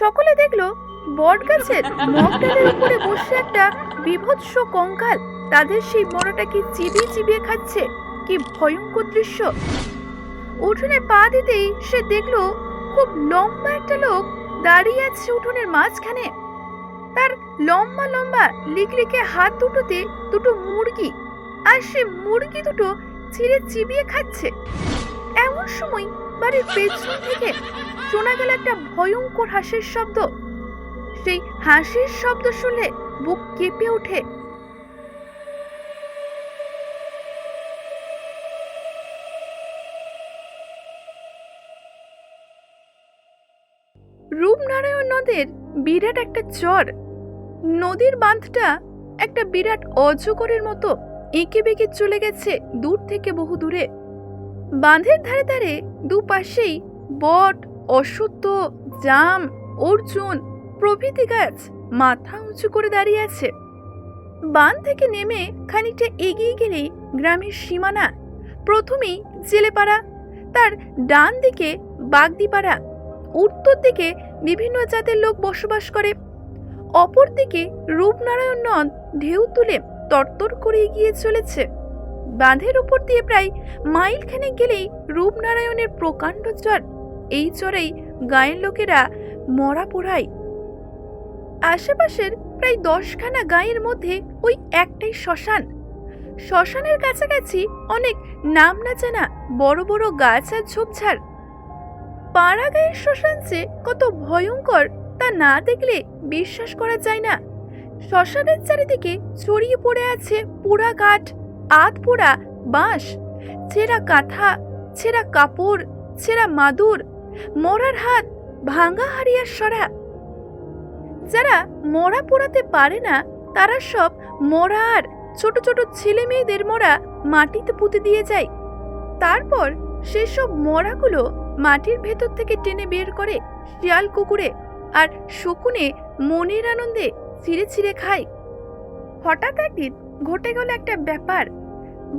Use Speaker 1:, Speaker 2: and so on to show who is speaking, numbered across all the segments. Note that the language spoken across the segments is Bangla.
Speaker 1: সকলে দেখল বট গাছের মগডালের উপরে বসে একটা বিভৎস কঙ্কাল। তাদের সেই মরাটাকে চিবিয়ে চিবিয়ে খাচ্ছে? কি ভয়ঙ্কর দৃশ্য। উঠোনে পা দিতেই সে দেখল খুব লম্বা একটা লোক দাঁড়িয়ে আছে উঠোনের মাঝখানে। তার লম্বা লম্বা লিকলিকে হাত দুটোতে দুটো মুরগি আর সে মুরগি দুটো ছিঁড়ে চিবিয়ে খাচ্ছে। এমন সময় বাড়ির পেছন থেকে শোনা গেল একটা ভয়ঙ্কর হাসির শব্দ। সেই হাসির শব্দ শুনলে বুক কেঁপে ওঠে। রূপনারায়ণ নদের বিরাট একটা চর। নদীর বাঁধটা একটা বিরাট অজগরের মতো এঁকে বেঁকে চলে গেছে দূর থেকে বহু দূরে বাঁধের ধারে ধারে দুপাশেই বট অশ্বত্থ জাম, অর্জুন প্রভৃতি গাছ মাথা উঁচু করে দাঁড়িয়ে আছে। বাঁধ থেকে নেমে খানিকটা এগিয়ে গেলেই গ্রামের সীমানা, প্রথমেই জেলেপাড়া, তার ডান দিকে বাগদিপাড়া, উত্তর দিকে বিভিন্ন জাতের লোক বসবাস করে। অপর দিকে রূপনারায়ণ নদ ঢেউ তুলে তরতর করে এগিয়ে চলেছে। বাঁধের উপর দিয়ে প্রায় মাইলখানে গেলেই রূপনারায়ণের প্রকাণ্ড চর এই চরেই গায়ের লোকেরা মরা পোড়ায়। আশেপাশের প্রায় দশখানা গায়ের মধ্যে ওই একটাই শ্মশান। শ্মশানের কাছাকাছি অনেক নাম না জানা বড় বড় গাছ আর ঝোপঝাড়। পাড়া গায়ের শ্মশান যে কত ভয়ঙ্কর তা না দেখলে বিশ্বাস করা যায় না। শ্মশানের চারিদিকে ছড়িয়ে পড়ে আছে পোড়া কাঠ আধ পোড়া বাঁশ, ছেঁড়া কাঁথা, ছেঁড়া কাপড়, ছেঁড়া মাদুর, মরার হাত, ভাঙা হারিয়ার সরা। যারা মরা পোড়াতে পারে না, তারা সব মরা আর ছোট ছোট ছেলে মেয়েদের মরা মাটিতে পুঁতে দিয়ে যায়। তারপর সেসব মরাগুলো মাটির ভেতর থেকে টেনে বের করে শিয়াল কুকুরে আর শকুনে মনের আনন্দে ছিঁড়ে ছিঁড়ে খায়। হঠাৎ একদিন ঘটে গেল একটা ব্যাপার।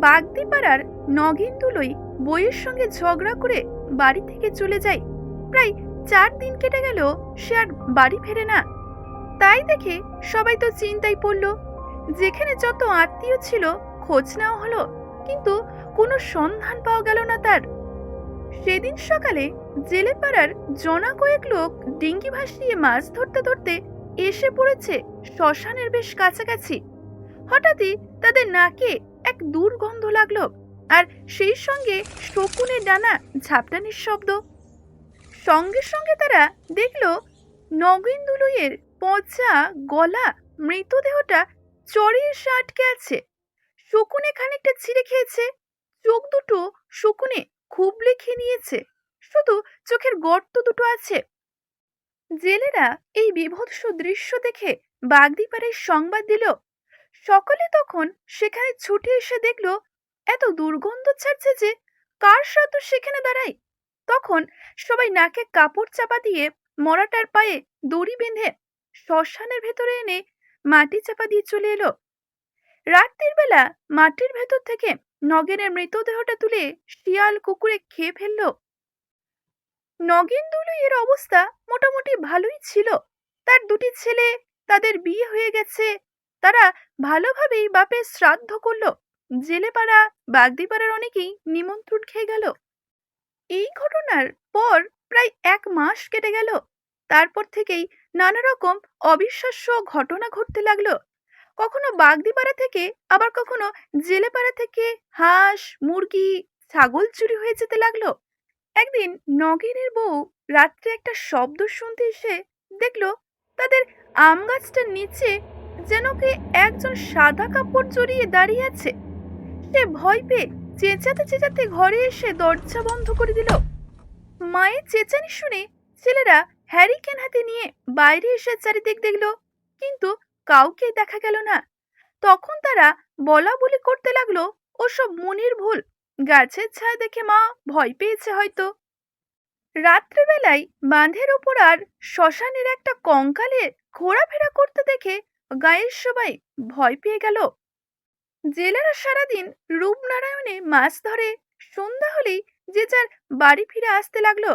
Speaker 1: বাগদিপাড়ার নগেন দুলই বইয়ের সঙ্গে ঝগড়া করে বাড়ি থেকে চলে যায়। প্রায় চার দিন কেটে গেল, সে আর বাড়ি ফেরে না। তাই দেখে সবাই তো চিন্তায় পড়ল, যেখানে যত আত্মীয় ছিল খোঁজ নেওয়া হলো, কিন্তু কোনো সন্ধান পাওয়া গেল না তার। সেদিন সকালে জেলে পাড়ার জনা কয়েক লোক ডিঙ্গি ভাসিয়ে মাছ ধরতে ধরতে এসে পড়েছে শ্মশানের বেশ কাছাকাছি। হঠাৎই তাদের নাকে এক দুর্গন্ধ লাগল, আর সেই সঙ্গে শকুনের ডানা ঝাপটানির শব্দ। সঙ্গে সঙ্গে তারা দেখল নগেন দুলুইয়ের পচা গলা মৃতদেহটা চড়িয়ে এসে আটকে আছে। শকুনে খানিকটা ছিঁড়ে খেয়েছে। চোখ দুটো শকুনে খুবলে খেয়ে নিয়েছে। শুধু চোখের গর্ত দুটো আছে। জেলেরা এই বিভৎস দৃশ্য দেখে বাগদিপাড়ায় সংবাদ দিল সকলে তখন সেখানে ছুটে এসে দেখল, এত দুর্গন্ধ ছাড়ছে যে কার সাথে সেখানে দাঁড়ায়? তখন সবাই নাকে কাপড় চাপা দিয়ে মরাটার পায়ে দড়ি বেঁধে শ্মশানের ভেতরে এনে মাটি চাপা দিয়ে চলে এলো। রাত্রির বেলা মাটির ভেতর থেকে নগেনের মৃতদেহটা তুলে শিয়াল কুকুরে খেয়ে ফেলল। নগেন দুলু এর অবস্থা মোটামুটি ভালোই ছিল। তার দুটি ছেলে, তাদের বিয়ে হয়ে গেছে তারা ভালোভাবেই বাপের শ্রাদ্ধ করল। জেলেপাড়া, বাগদিপাড়ার অনেকেই নিমন্ত্রণ খেয়ে গেল। এই ঘটনার পর প্রায় এক মাস কেটে গেল। তারপর থেকেই নানা রকম অবিশ্বাস্য ঘটনা ঘটতে লাগল। কখনো বাগদিপাড়া থেকে, আবার কখনো জেলেপাড়া থেকে হাঁস, মুরগি, ছাগল চুরি হয়ে যেতে লাগল। একদিন নগেনের বউ রাত্রে একটা শব্দ শুনতে এসে দেখল তাদের আম গাছটার নিচে যেন কি একজন সাদা কাপড় জড়িয়ে দাঁড়িয়ে আছে। সে ভয় পেয়ে চেঁচাতে চেঁচাতে ঘরে এসে দরজা বন্ধ করে দিল। মায়ের চেঁচানি শুনে ছেলেরা হ্যারিকেন হাতে নিয়ে বাইরে এসে চারিদিক দেখল, কিন্তু কাউকে দেখা গেল না। তখন তারা বলা বলি করতে লাগল, ওসব মনির ভুল। গাছের ছায়া দেখে মা ভয় পেয়েছে হয়তো। রাত্রেবেলায় বাঁধের ওপর আর শ্মশানের একটা কঙ্কালে ঘোরাফেরা করতে দেখে গায়ের সবাই ভয় পেয়ে গেল। জেলেরা সারাদিন রূপনারায়ণে মাছ ধরে, সন্ধ্যা হলেই যে যার বাড়ি ফিরে আসতে লাগল।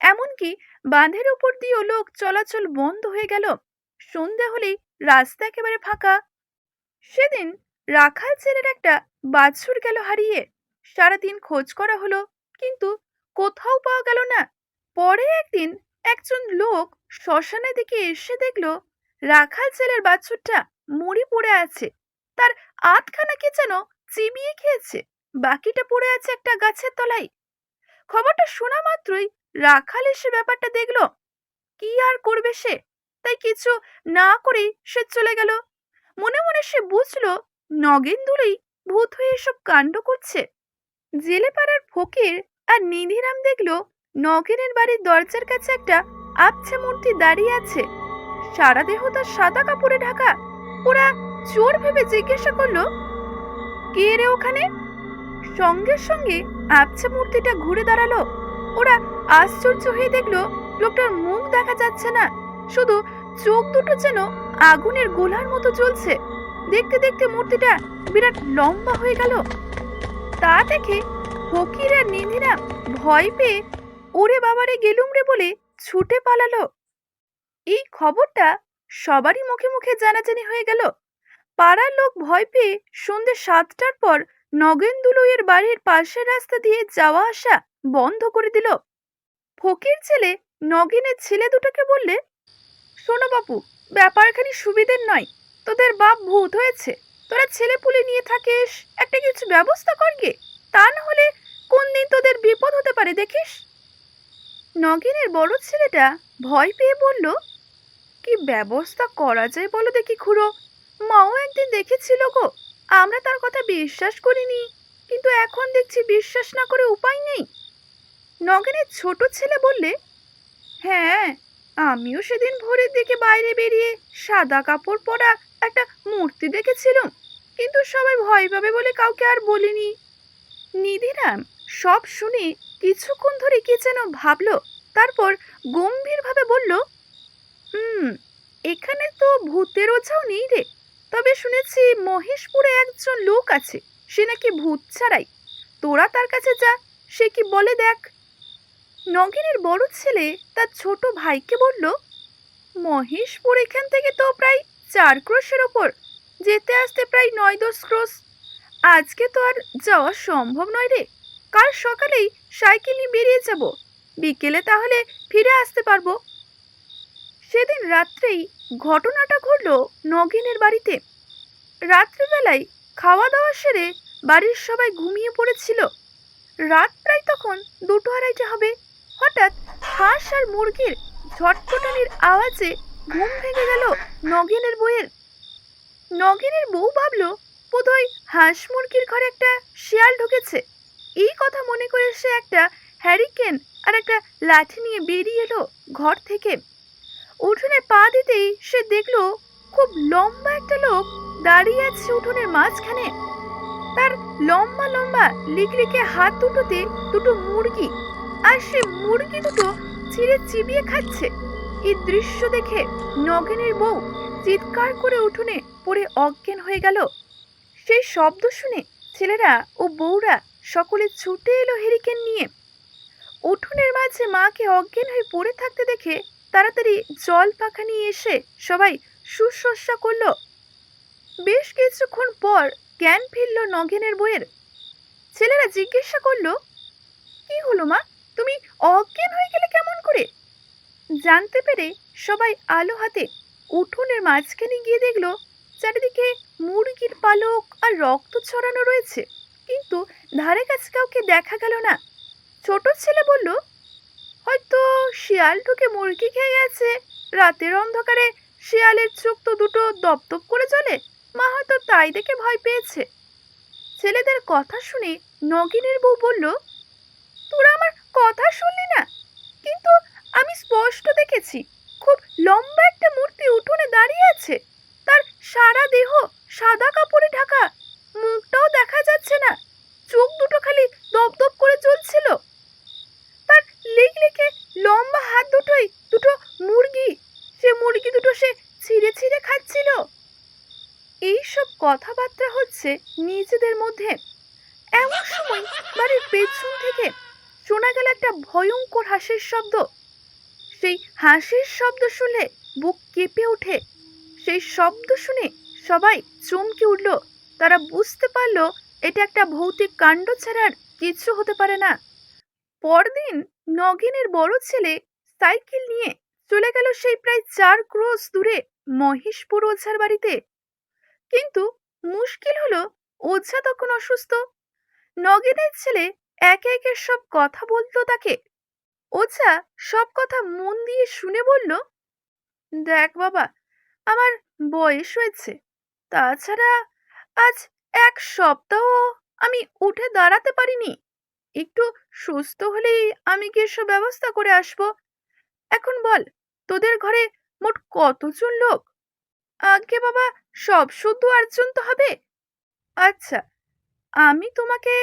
Speaker 1: এমনকি বাঁধের উপর দিয়েও লোক চলাচল বন্ধ হয়ে গেল। সন্ধে হলেই রাস্তা একেবারে ফাঁকা। সেদিন রাখাল ছেলের একটা বাছুর গেল হারিয়ে। সারাদিন খোঁজ করা হলো, কিন্তু কোথাও পাওয়া গেল না। পরে একদিন একজন লোক শ্মশানের দিকে এসে দেখল রাখাল ছেলের বাছুরটা মরি পড়ে আছে। তার আধখানা কে যেন চিবিয়ে খেয়েছে। বাকিটা পড়ে আছে একটা গাছের তলায়। খবরটা শোনা মাত্রই রাখাল এসে ব্যাপারটা দেখল, কি আর করবে সে? তাই কিছু না করেই সে চলে গেল। মনে মনে সে বুঝলো নগেন দুলেই ভূত হয়ে এসব কাণ্ড করছে। জেলে পাড়ার ফকির আর নিধিরাম দেখল, নগেনের বাড়ির দরজার কাছে একটা আবছা মূর্তি দাঁড়িয়ে আছে। সারা দেহ তার সাদা কাপড়ে ঢাকা। ওরা চোর ভেবে জিজ্ঞাসা করল, কে রে ওখানে? সঙ্গে সঙ্গে আবছা মূর্তিটা ঘুরে দাঁড়াল। ওরা আশ্চর্য হয়ে দেখল, লোকটার মুখ দেখা যাচ্ছে না। শুধু চোখ দুটো যেন আগুনের গোলার মতো জ্বলছে। দেখতে দেখতে মূর্তিটা বিরাট লম্বা হয়ে গেল। তা দেখে ফকির আর নিধিরা ভয় পেয়ে, ওরে বাবারে, গেলুম রে বলে ছুটে পালালো। এই খবরটা সবারই মুখে মুখে জানাজানি হয়ে গেল। পাড়ার লোক ভয় পেয়ে সন্ধ্যে সাতটার পর নগেন দুলুইয়ের বাড়ির পাশের রাস্তা দিয়ে যাওয়া আসা বন্ধ করে দিল। ফকির ছেলে নগেনের ছেলে দুটোকে বললে, শোনো বাপু, ব্যাপারখানি সুবিধের নয়। তোদের বাপ ভূত হয়েছে। তোরা ছেলে পুলে নিয়ে থাকিস, একটা কিছু ব্যবস্থা করগে তা না হলে কোন দিন তোদের বিপদ হতে পারে দেখিস? নগেনের বড় ছেলেটা ভয় পেয়ে বলল কি ব্যবস্থা করা যায় বলো দেখি খুড়ো? মাও একদিন দেখেছিল গো। আমরা তার কথা বিশ্বাস করিনি, কিন্তু এখন দেখছি বিশ্বাস না করে উপায় নেই। নগেনের ছোট ছেলে বললে হ্যাঁ আমিও সেদিন ভোরের দিকে বাইরে বেরিয়ে সাদা কাপড় পরা একটা মূর্তি দেখেছিলাম, কিন্তু সবাই ভয় পাবে বলে কাউকে আর বলিনি। নিধিরাম সব শুনে কিছুক্ষণ ধরে কি যেন ভাবল, তারপর গম্ভীরভাবে বলল হুম, এখানে তো ভূতের ওঝাও নেই রে। তবে শুনেছি মহেশপুরে একজন লোক আছে, সে নাকি ভূত ছাড়াই। তোরা তার কাছে যা, সে কি বলে দেখ। নগিনের বড় ছেলে তার ছোট ভাইকে বলল, মহেশপুর এখান থেকে তো প্রায় চার ক্রোশের ওপর, যেতে আসতে প্রায় নয় দশ ক্রোশ। আজকে তো আর যাওয়া সম্ভব নয় রে। কাল সকালেই সাইকেল নিয়ে বেরিয়ে যাব। বিকেলে তাহলে ফিরে আসতে পারব। সেদিন রাত্রেই ঘটনাটা ঘটলো নগিনের বাড়িতে। রাত্রিবেলায় খাওয়া দাওয়া সেরে বাড়ির সবাই ঘুমিয়ে পড়েছিল। রাত প্রায় তখন দুটো আড়াইটে হবে। হঠাৎ হাঁস আর মুরগির ঝটপটানির আওয়াজে ঘুম ভেঙে গেল নগিনের বউয়ের। নগিনের বউ ভাবলো, বোধহয় হাঁস মুরগির ঘরে একটা শিয়াল ঢুকেছে। এই কথা মনে করে সে একটা হ্যারিকেন আর একটা লাঠি নিয়ে বেরিয়ে এলো ঘর থেকে। উঠোনে পা দিতেই সে দেখল খুব লম্বা একটা লোক দাঁড়িয়ে আছে উঠোনের মাঝখানে। তার লম্বা লম্বা লিকলিকে হাত দুটোতে দুটো মুরগি আর সে মুরগি দুটো ছিঁড়ে চিবিয়ে খাচ্ছে। এই দৃশ্য দেখে নগেনের বউ চিৎকার করে উঠোনে পড়ে অজ্ঞান হয়ে গেল। সেই শব্দ শুনে ছেলেরা ও বউরা সকলে ছুটে এলো হেরিকেন নিয়ে। উঠোনের মাঝে মাকে অজ্ঞান হয়ে পড়ে থাকতে দেখে তাড়াতাড়ি জল পাখা নিয়ে এসে সবাই শুশ্রূষা করল। বেশ কিছুক্ষণ পর জ্ঞান ফিরল নগেনের বইয়ের। ছেলেরা জিজ্ঞাসা করল, কি হলো মা? তুমি অজ্ঞান হয়ে গেলে কেমন করে? জানতে পেরে সবাই আলো হাতে উঠোনের মাঝখানে গিয়ে দেখল, চারিদিকে মুরগির পালক আর রক্ত ছড়ানো রয়েছে। কিন্তু ধারে কাছে কাউকে দেখা গেল না। ছোট ছেলে বলল হয়তো শিয়াল ঢুকে মুরগি খেয়ে গেছে। রাতের অন্ধকারে শিয়ালের চোখ তো দুটো দপদপ করে চলে মা হয়তো তাই দেখে ভয় পেয়েছে। ছেলেদের কথা শুনে নগিনের বউ বলল, তোরা আমার কথা শুনলি না? কিন্তু আমি স্পষ্ট দেখেছি, খুব লম্বা একটা মূর্তি উঠোনে দাঁড়িয়ে আছে। তার সারা দেহ সাদা কাপড়ে ঢাকা। মুখটাও দেখা যাচ্ছে না চোখ দুটো খালি দপদপ করে চলছিল তার লিকলিকে লম্বা হাত দুটোই দুটো মুরগি সে মুরগি দুটো সে ছিঁড়ে ছিঁড়ে খাচ্ছিল এইসব হচ্ছে নিজেদের মধ্যে। এমন সময় বাড়ির পেছন থেকে শোনা গেল একটা ভয়ঙ্কর হাসির শব্দ। সেই হাসির শব্দ শুনলে বুক কেঁপে ওঠে। সেই শব্দ শুনে সবাই চমকে উঠল। তারা বুঝতে পারল এটা একটা ভৌতিক কাণ্ড ছাড়ার কিছু হতে পারে না। পরদিন নগিনের বড় ছেলে সাইকেল নিয়ে চলে গেল সেই প্রায় চার ক্রোশ দূরে মহেশপুর ওঝার বাড়িতে। কিন্তু মুশকিল হলো, ওঝা তখন অসুস্থ। নগেনের ছেলে একে একে সব কথা বলতো তাকে। ওঝা সব কথা মন দিয়ে শুনে বলল, দেখ বাবা, আমার বয়স হয়েছে। তাছাড়া আজ এক সপ্তাহ আমি উঠে দাঁড়াতে পারিনি। একটু সুস্থ হলেই আমি কি এসব ব্যবস্থা করে আসব। এখন বল, তোদের ঘরে মোট কতজন লোক? আগে বাবা সব শুদ্ধ আটজন তো হবে? আচ্ছা আমি তোমাকে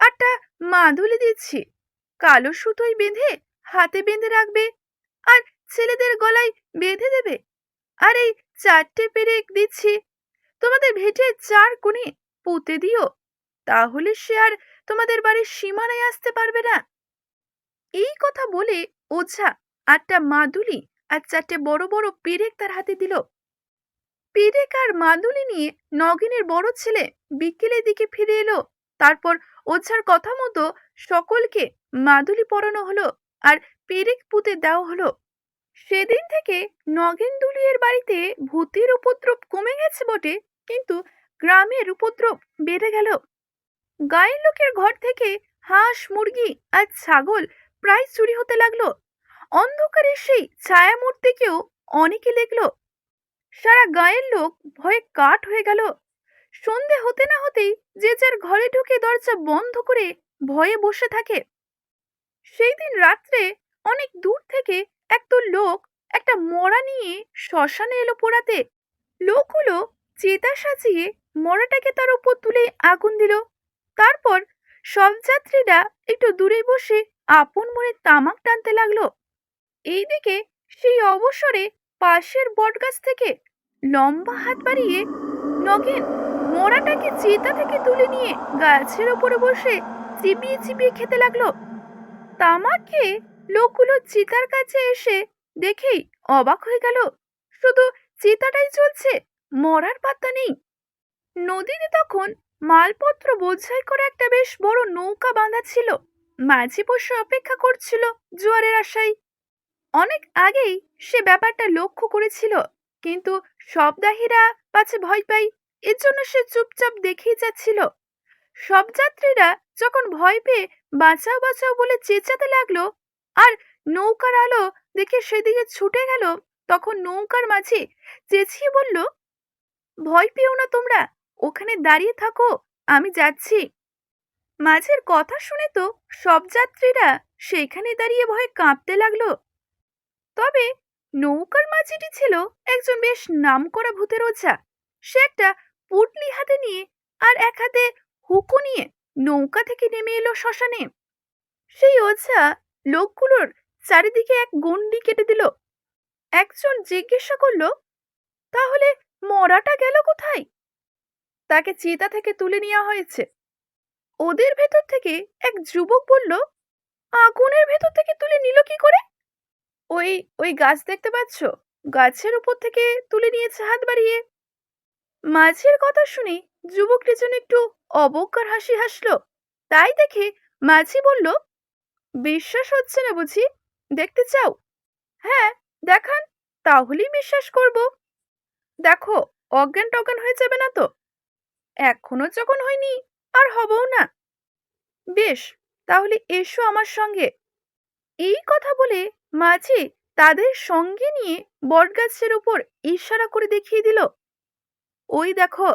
Speaker 1: একটা মাদুলি দিচ্ছি। কালো সুতোয় বেঁধে হাতে বেঁধে রাখবে আর ছেলেদের গলায় বেঁধে দেবে। আর এই চারটে পেরেক দিচ্ছি। তোমাদের ভেটে চার কোণে পুঁতে দিও, তাহলে সে আর তোমাদের বাড়ির সীমানায় আসতে পারবে না। এই কথা বলে ওঝা আটটা মাদুলি আর চারটে বড় বড় পেরেক তার হাতে দিল। পেরেক আর মাদুলি নিয়ে নগিনের বড় ছেলে বিকেলের দিকে ফিরে এলো। তারপর ওঝার কথা মতো সকলকে মাদুলি পরানো হলো আর পেরেক পুঁতে দেওয়া হলো। সেদিন থেকে নগেন দুলিয়ের বাড়িতে ভূতের উপদ্রব কমে গেছে বটে, কিন্তু গ্রামের উপদ্রব বেড়ে গেল। গায়ের লোকের ঘর থেকে হাঁস, মুরগি আর ছাগল প্রায় চুরি হতে লাগল। অন্ধকারের সেই ছায়া মূর্তিকেও অনেকে দেখল। সারা গায়ের লোক ভয়ে কাঠ হয়ে গেল। সন্ধে হতে না হতেই যে যার ঘরে ঢুকে দরজা বন্ধ করে ভয়ে বসে থাকে। সেই দিন রাত্রে অনেক দূর থেকে একদল লোক একটা মরা নিয়ে শ্মশানে এলো পোড়াতে। লোকগুলো চেতা সাজিয়ে মরাটাকে তার উপর তুলে আগুন দিল। তারপর সব যাত্রীরা একটু দূরে বসে আপন মনে তামাক টানতে লাগল। এইদিকে সেই অবসরে পাশের বটগাছ থেকে লম্বা হাত বাড়িয়ে নগেন মরাটাকে চেতা থেকে তুলে নিয়ে গাছের ওপরে বসে চিবিয়ে চিবিয়ে খেতে লাগল। তামাক লোকগুলো চিতার কাছে এসে দেখেই অবাক হয়ে গেল। শুধু চিতাটাই চলছে, মরার পাত্তা নেই। নদীতে তখন মালপত্র বোঝাই করে একটা বেশ বড় নৌকা বাঁধা ছিল। মাঝি বসে অপেক্ষা করছিল জোয়ারের আশায়। অনেক আগেই সে ব্যাপারটা লক্ষ্য করেছিল, কিন্তু শবদাহীরা পাছে ভয় পাই এর জন্য সে চুপচাপ দেখেই যাচ্ছিল। সব যাত্রীরা যখন ভয় পেয়ে বাঁচাও বাঁচাও বলে চেঁচাতে লাগল আর নৌকার আলো দেখে সেদিকে ছুটে গেল, তখন নৌকার মাঝে চেঁচিয়ে বলল, ভয় পেও না তোমরা, ওখানে দাঁড়িয়ে থাকো, আমি যাচ্ছি। মাঝের কথা শুনে তো সব যাত্রীরা সেখানে দাঁড়িয়ে ভয়ে কাঁপতে লাগল। তবে নৌকার মাঝিটি ছিল একজন বেশ নামকরা ভূতের ওঝা। সে একটা পুটলি হাতে নিয়ে আর এক হাতে হুকো নিয়ে নৌকা থেকে নেমে এলো শ্মশানে। সেই ওঝা লোকগুলোর চারিদিকে এক গন্ডি কেটে দিল। একজন জিজ্ঞাসা করল, তাহলে মরাটা গেল কোথায়? তাকে চিতা থেকে তুলে নেওয়া হয়েছে। ওদের ভেতর থেকে এক যুবক বলল, আগুনের ভেতর থেকে তুলে নিল কি করে? ওই ওই গাছ দেখতে পাচ্ছ? গাছের উপর থেকে তুলে নিয়েছে হাত বাড়িয়ে। মাঝির কথা শুনে যুবকটি যেন একটু অবজ্ঞার হাসি হাসলো। তাই দেখে মাঝি বলল, বিশ্বাস হচ্ছে না বুঝি? দেখতে চাও? হ্যাঁ দেখান, তাহলেই বিশ্বাস করব। দেখো, অজ্ঞান টজ্ঞান হয়ে যাবে না তো? এখনও যখন হয়নি, আর হবও না। বেশ, তাহলে এসো আমার সঙ্গে। এই কথা বলে মাঝি তাদের সঙ্গে নিয়ে বটগাছের উপর ইশারা করে দেখিয়ে দিল, ওই দেখো।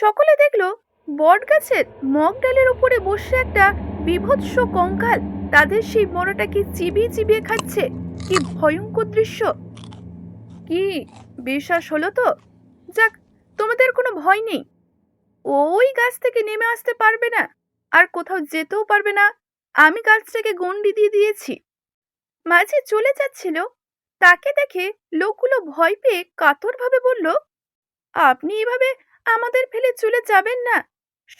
Speaker 1: সকলে দেখল বটগাছের মগ ডালের উপরে বসে একটা বিভৎস কঙ্কাল তাদের সেই মরাটাকে চিবিয়ে চিবিয়ে খাচ্ছে। কি ভয়ঙ্কর দৃশ্য! কি বিশ্বাস হলো তো? যাক, তোমাদের কোনো ভয় নেই। ওই গাছ থেকে নেমে আসতে পারবে না, আর কোথাও যেতেও পারবে না। আমি গাছটাকে গন্ডি দিয়ে দিয়েছি। মাঝে চলে যাচ্ছিল। তাকে দেখে লোকগুলো ভয় পেয়ে কাতরভাবে বলল, আপনি এভাবে আমাদের ফেলে চলে যাবেন না।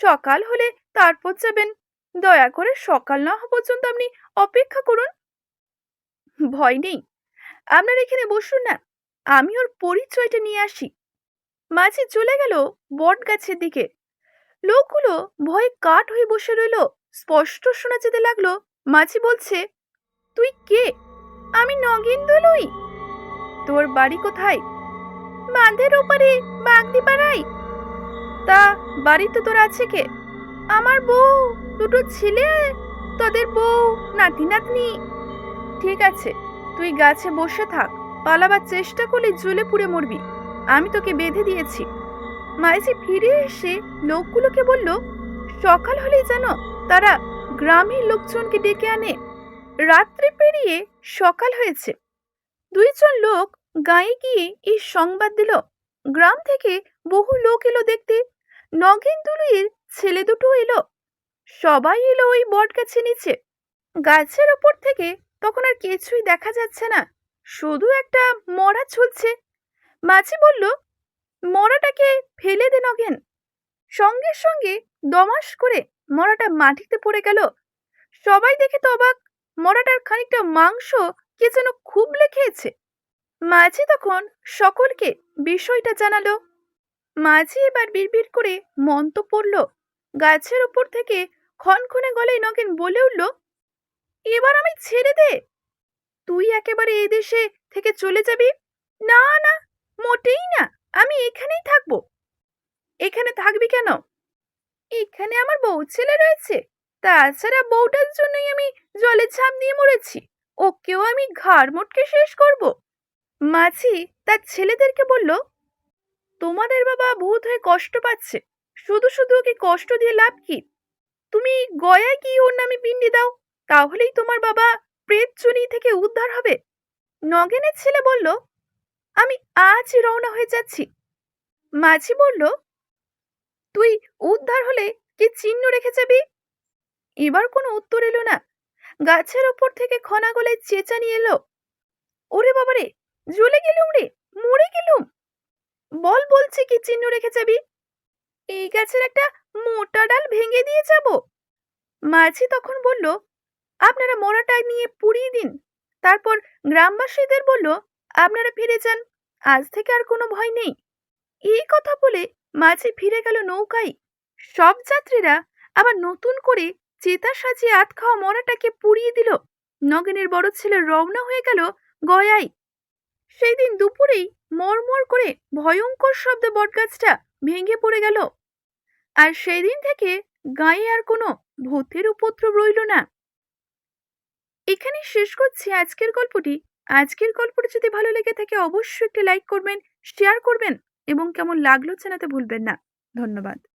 Speaker 1: সকাল হলে তারপর যাবেন। দয়া করে সকাল না হওয়া পর্যন্ত আপনি অপেক্ষা করুন। ভয় নেই। আপনার এখানে বসুন না। আমি ওর পরিচয়টা নিয়ে আসি। মাঝি চলে গেল বট গাছের দিকে। লোকগুলো ভয়ে কাঠ হয়ে বসে রইল। স্পষ্ট শোনা যেতে লাগল। মাঝি বলছে তুই কে? আমি নগেন দলুই। তোর বাড়ি কোথায়? বাঁধের ওপারে বাগদি পাড়াই তা বাড়িতে তোর আছে কে? আমার বউ, দুটো ছেলে, তোদের বউ, নাতি, নাতনি। ঠিক আছে, তুই গাছে বসে থাক, পালাবার চেষ্টা করলে জ্বলে পুড়ে মরবি। আমি তোকে বেঁধে দিয়েছি। মাইজি ফিরে এসে লোকগুলোকে বলল, সকাল হলেই যেন তারা গ্রামের লোকজনকে ডেকে আনে। রাত্রি পেরিয়ে সকাল হয়েছে। দুইজন লোক গায়ে গিয়ে এই সংবাদ দিল। গ্রাম থেকে বহু লোক এলো দেখতে। নগেন দুলুইয়ের ছেলে দুটো এলো। সবাই এলো ওই বট গাছে নিচে। গাছের ওপর থেকে তখন আর কিছুই দেখা যাচ্ছে না। শুধু একটা মরা ঝুলছে। মাঝি বলল, মরাটাকে ফেলে দে নগেন। সঙ্গে সঙ্গে দমাস করে মরাটা মাটিতে পড়ে গেল। সবাই দেখে তো অবাক। মরাটার খানিকটা মাংস কে যেন খুবলে খেয়েছে মাঝি তখন সকলকে বিষয়টা জানালো। মাঝি এবার বিড়বিড় করে মন্ত পড়ল। গাছের ওপর থেকে ক্ষণক্ষণে গলায় নগেন বলে উঠল, এবার আমি ছেড়ে দে। তুই একেবারে এই দেশে থেকে চলে যাবি? না না, মোটেই না। আমি এখানেই থাকব। এখানে থাকবি কেন? এখানে আমার বউ ছেলে রয়েছে। তাছাড়া বউটার জন্যই আমি জলে ঝাঁপ দিয়ে মরেছি। ওকেও আমি ঘাড় মোটকে শেষ করব। মাঝি তার ছেলেদেরকে বলল, তোমাদের বাবা ভূত হয়ে কষ্ট পাচ্ছে। শুধু শুধু ওকে কষ্ট দিয়ে লাভ কি? তুমি গয়ায় গিয়ে ওর নামে পিণ্ডি দাও? তাহলেই তোমার বাবা প্রেত চুরি থেকে উদ্ধার হবে। নগেনের ছেলে বলল, আমি আজ রওনা হয়ে যাচ্ছি। মাঝি বলল, তুই উদ্ধার হলে কি চিহ্ন রেখে যাবি? এবার কোনো উত্তর এলো না। গাছের ওপর থেকে খনা গলায় চেঁচানি এলো। ওরে বাবারে, জ্বলে গেলুম রে, মরে গেলুম। বল বলছি কি চিহ্ন রেখে যাবি? এই গাছের একটা মোটা ডাল ভেঙে দিয়ে যাব। মাঝি তখন বলল, আপনারা মরাটা নিয়ে পুড়িয়ে দিন। তারপর গ্রামবাসীদের বলল, আপনারা ফিরে যান, আজ থেকে আর কোনো ভয় নেই। এই কথা বলে মাঝি ফিরে গেল নৌকায়। সব যাত্রীরা আবার নতুন করে চেতা সাজিয়ে আত খাওয়া মরাটাকে পুড়িয়ে দিল। নগেনের বড় ছেলে রওনা হয়ে গেল গয়ায়। সেই দিন দুপুরেই মরমর করে ভয়ঙ্কর শব্দে বটগাছটা ভেঙে পড়ে গেল। আর সেই দিন থেকে গায়ে আর কোনো ভূতের উপদ্রব রইল না। এখানে শেষ করছি আজকের গল্পটি। আজকের গল্পটি যদি ভালো লেগে থাকে অবশ্যই একটি লাইক করবেন, শেয়ার করবেন এবং কেমন লাগল জানাতে ভুলবেন না। ধন্যবাদ।